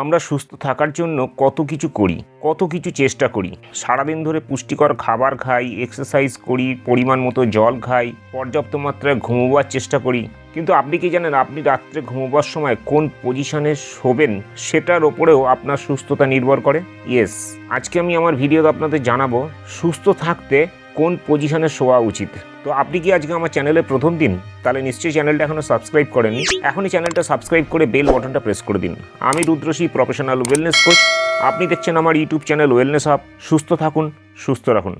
আমরা সুস্থ থাকার জন্য কত কিছু করি, কত কিছু চেষ্টা করি। সারাদিন ধরে পুষ্টিকর খাবার খাই এক্সারসাইজ করি, পরিমাণ মতো জল খাই, পর্যাপ্ত মাত্রায় ঘুমোবার চেষ্টা করি। কিন্তু আপনি কি জানেন, আপনি রাত্রে ঘুমোবার সময় কোন পজিশনে শোবেন, সেটার ওপরেও আপনার সুস্থতা নির্ভর করে? ইয়েস আজকে আমি আমার ভিডিওতে আপনাদের জানাব, সুস্থ থাকতে কোন পজিশনে শোয়া উচিত? তো আপনি কি আজকে আমার চ্যানেলের প্রথম দিন? তাহলে নিশ্চয়ই চ্যানেলটা এখনও সাবস্ক্রাইব করেনি এখনই চ্যানেলটা সাবস্ক্রাইব করে বেল বটনটা প্রেস করে দিন। আমি রুদ্রশী প্রফেশনাল ওয়েলনেস কোচ আপনি দেখছেন আমার ইউটিউব চ্যানেল ওয়েলনেস হাব সুস্থ থাকুন, সুস্থ রাখুন।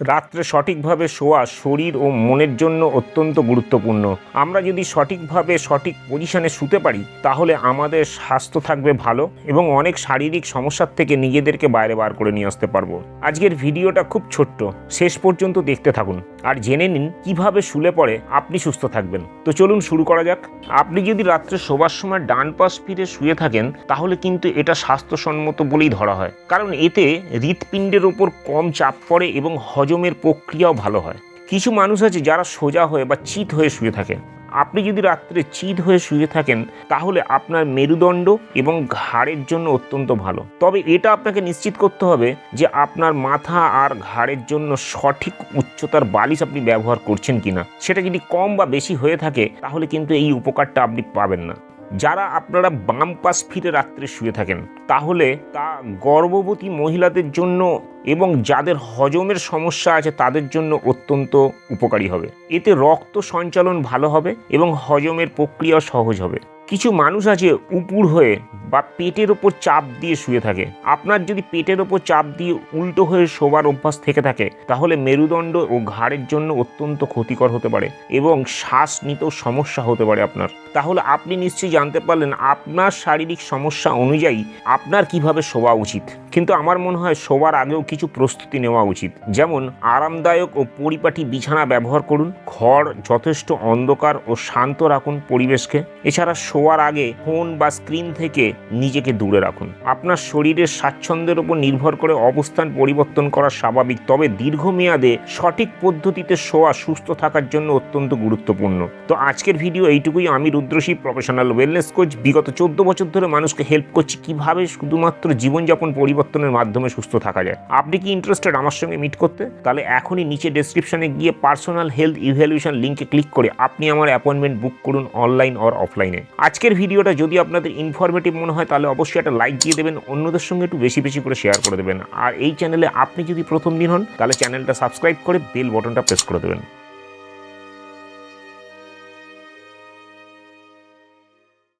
রাত্রে সঠিকভাবে শোয়া শরীর ও মনের জন্য অত্যন্ত গুরুত্বপূর্ণ। আমরা যদি সঠিকভাবে সঠিক পজিশনে শুতে পারি, তাহলে আমাদের স্বাস্থ্য থাকবে ভালো এবং অনেক শারীরিক সমস্যার থেকে নিজেদেরকে বাইরে বার করে নিয়ে আসতে পারব। আজকের ভিডিওটা খুব ছোট্ট, শেষ পর্যন্ত দেখতে থাকুন। আর জেনে নিন, কীভাবে শুলে পরে আপনি সুস্থ থাকবেন। তো চলুন শুরু করা যাক। আপনি যদি রাত্রে শোবার সময় ডান পাশ ফিরে শুয়ে থাকেন, তাহলে কিন্তু এটা স্বাস্থ্যসম্মত বলেই ধরা হয়। কারণ এতে হৃৎপিণ্ডের ওপর কম চাপ পড়ে এবং হজমের প্রক্রিয়াও ভালো হয়। কিছু মানুষ আছে যারা সোজা হয়ে বা চিত হয়ে শুয়ে থাকেন। আপনি যদি রাত্রে চিত হয়ে শুয়ে থাকেন, তাহলে আপনার মেরুদণ্ড এবং ঘাড়ের জন্য অত্যন্ত ভালো। তবে এটা আপনাকে নিশ্চিত করতে হবে যে আপনার মাথা আর ঘাড়ের জন্য সঠিক উচ্চতার বালিশ আপনি ব্যবহার করছেন কিনা। সেটা যদি কম বা বেশি হয়ে থাকে, তাহলে কিন্তু এই উপকারটা আপনি পাবেন না। যারা আপনারা বাম পাশ ফিরে রাত্রে শুয়ে থাকেন, তাহলে তা গর্ভবতী মহিলাদের জন্য এবং যাদের হজমের সমস্যা আছে তাদের জন্য অত্যন্ত উপকারী হবে। এতে রক্ত সঞ্চালন ভালো হবে এবং হজমের প্রক্রিয়া সহজ হবে। কিছু মানুষ আছে উপুর হয়ে বা পেটের ওপর চাপ দিয়ে শুয়ে থাকে। আপনার যদি পেটের ওপর চাপ দিয়ে উল্টো হয়ে শোবার অভ্যাস থেকে থাকে, তাহলে মেরুদণ্ড ও ঘাড়ের জন্য অত্যন্ত ক্ষতিকর হতে পারে এবং শ্বাস নিতেও সমস্যা হতে পারে আপনার। তাহলে আপনি নিশ্চয়ই জানতে পারলেন আপনার শারীরিক সমস্যা অনুযায়ী আপনার কীভাবে শোয়া উচিত। কিন্তু আমার মনে হয় শোবার আগেও কিছু প্রস্তুতি নেওয়া উচিত। যেমন, আরামদায়ক ও পরিপাটি বিছানা ব্যবহার করুন। ঘর যথেষ্ট অন্ধকার ও শান্ত রাখুন পরিবেশকে। এছাড়া শোয়ার আগে ফোন বা স্ক্রিন থেকে নিজেকে দূরে রাখুন। আপনার শরীরের স্বাচ্ছন্দ্যের উপর নির্ভর করে অবস্থান পরিবর্তন করা স্বাভাবিক, তবে দীর্ঘমেয়াদে সঠিক পদ্ধতিতে শোয়া, সুস্থ থাকার জন্য অত্যন্ত গুরুত্বপূর্ণ। তো আজকের ভিডিও এইটুকুই। আমি রুদ্রশী প্রফেশনাল ওয়েলনেস কোচ বিগত চোদ্দ বছর ধরে মানুষকে হেল্প করছি কীভাবে শুধুমাত্র জীবনযাপন পরিবর্তনের মাধ্যমে সুস্থ থাকা যায়। আপনি কি ইন্টারেস্টেড আমার সঙ্গে মিট করতে? তাহলে এখনই নিচে ডেসক্রিপশনে গিয়ে পার্সোনাল হেলথ ইভ্যালুয়েশন লিঙ্কে ক্লিক করে আপনি আমার অ্যাপয়েন্টমেন্ট বুক করুন অনলাইন অর অফলাইনে আজকের ভিডিওটা যদি আপনাদের ইনফরমেটিভ মনে হয়, তাহলে অবশ্যই একটা লাইক দিয়ে দেবেন, অন্যদের সঙ্গে একটু বেশি বেশি করে শেয়ার করে দেবেন। আর এই চ্যানেলে আপনি যদি প্রথম দিন হন, তাহলে চ্যানেলটা সাবস্ক্রাইব করে বেল বটনটা প্রেস করে দেবেন।